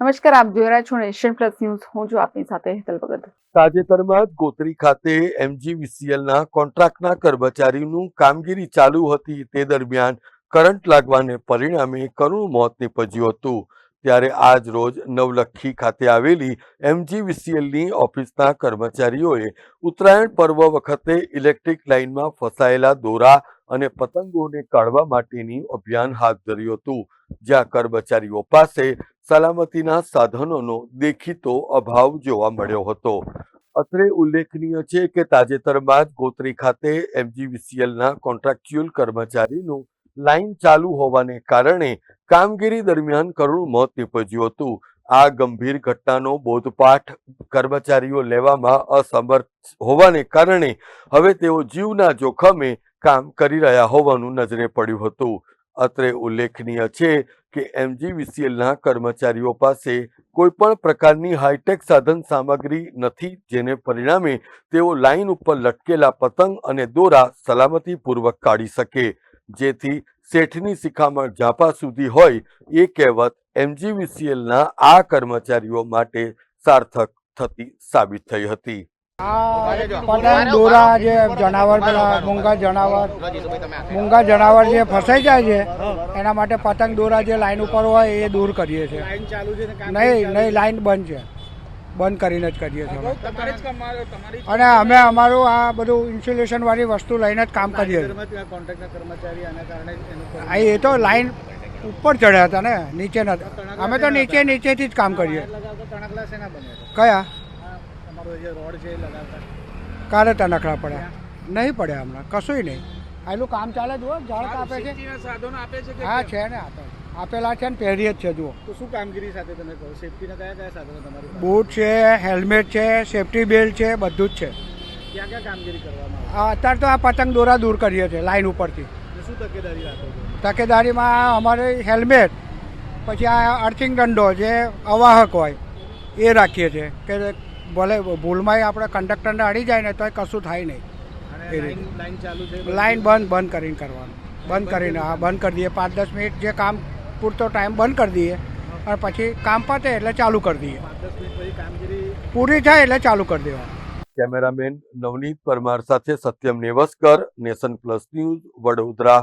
નમસ્કાર, આપ જોઈ રહ્યા છો નેશન પ્લસ ન્યૂઝ. હું છું આપની સાથે હેતલ ભગત. તાજેતરમાં ગોત્રી ખાતે એમજીવીસીએલના કોન્ટ્રાક્ટના કર્મચારીનું કામગીરી ચાલુ હતી. તે દરમિયાન કરંટ લાગવાને પરિણામે કરુણ મોત નિપજ્યું હતું. ત્યારે આજ રોજ નવલખી ખાતે આવેલી એમજીવીસીએલની ઓફિસના કર્મચારીઓએ ઉત્તરાયણ પર્વ વખતે ઇલેક્ટ્રિક લાઇનમાં ફસાયેલા દોરા અને પતંગોને કાઢવા માટેની અભિયાન હાથ ધર્યું હતું. જ્યાં કર્મચારીઓ પાસે સલામતીના સાધનોનો દેખીતો અભાવ જોવા મળ્યો હતો. અત્રે ઉલ્લેખનીય છે કે તાજેતરમાં જ ગોત્રી ખાતે એમજીવીસીએલના કોન્ટ્રાક્ચ્યુઅલ કર્મચારીનું લાઇન ચાલુ હોવાને કારણે કામગીરી દરમિયાન કરુણ મોત નીપજ્યું હતું. આ ગંભીર ઘટનાનો બોધપાઠ કર્મચારીઓ લેવામાં અસમર્થ હોવાને કારણે હવે તેઓ જીવના જોખમે કામ કરી રહ્યા હોવાનું નજરે પડ્યું હતું. અત્રે ઉલ્લેખનીય છે કે એમજીવીસીએલના કર્મચારીઓ પાસે કોઈપણ પ્રકારની હાઈટેક સાધન સામગ્રી નથી, જેને પરિણામે તેઓ લાઈન ઉપર લટકેલા પતંગ અને દોરા સલામતીપૂર્વક કાઢી શકે. જેથી શેઠની શિખામણ ઝાપા સુધી હોય એ કહેવત એમજીવીસીએલના આ કર્મચારીઓ માટે સાર્થક થતી સાબિત થઈ હતી. પતંગ દોરા જે જનાવર પેલા, મૂંગા જનાવર મૂંગા જનાવર જે ફસાઈ જાય છે, એના માટે પતંગ દોરા જે લાઈન ઉપર હોય એ દૂર કરીએ છીએ. નહીં નહીં, લાઈન બંધ છે. બંધ કરીને જ કરીએ છીએ અને અમે અમારું આ બધું ઇન્સ્યુલેશન વાળી વસ્તુ લઈને જ કામ કરીએ છીએ. એ તો લાઈન ઉપર ચડ્યા હતા ને, નીચે નથી. અમે તો નીચે, નીચેથી જ કામ કરીએ. કયા? આ તમારો જે રોડ છે એ લગાવતા. કારે તનખડા પડ્યા. નહીં પડ્યા હમણાં. કશુંય નહીં. આટલું કામ ચાલે જુઓ ઝાડ કાપે છે. સાધનો આપે છે હા છે ને આપે. આપેલા છે ને પહેરીએ જ છે જુઓ. તો શું કામગીરી સાથે તમે કહો? સેફ્ટીના કયા કયા સાધનો તમારી બૂટ છે હેલ્મેટ છે સેફટી બેલ્ટ છે બધું જ છે. ક્યાં ક્યાં કામગીરી કરવામાં અત્યારે તો આ પતંગ દોરા દૂર કરીએ છીએ લાઈન ઉપરથી. શું તકેદારી રાખો છો? તકેદારીમાં અમારે હેલ્મેટ પછી આ અર્થિંગ દંડો જે અવાહક હોય એ રાખીએ છીએ કે ભલે ભૂલમાં આપણે કંડક્ટરને અડી જાય ને તો કશું થાય નહીં. લાઈન લાઈન ચાલુ છે લાઈન બંધ બંધ કરીને કરવાનું. બંધ કરીને હા બંધ કરી દઈએ. પાંચ દસ મિનિટ જે કામ પૂરતો ટાઈમ બંધ કરી દઈએ. અને પછી કામ પતે એટલે ચાલુ કરી દઈએ. પૂરી થાય એટલે ચાલુ કરી દેવાનું. કેમેરામેન નવનીત પરમાર સાથે Satyam Nevaskar Nation Plus News Vadodara.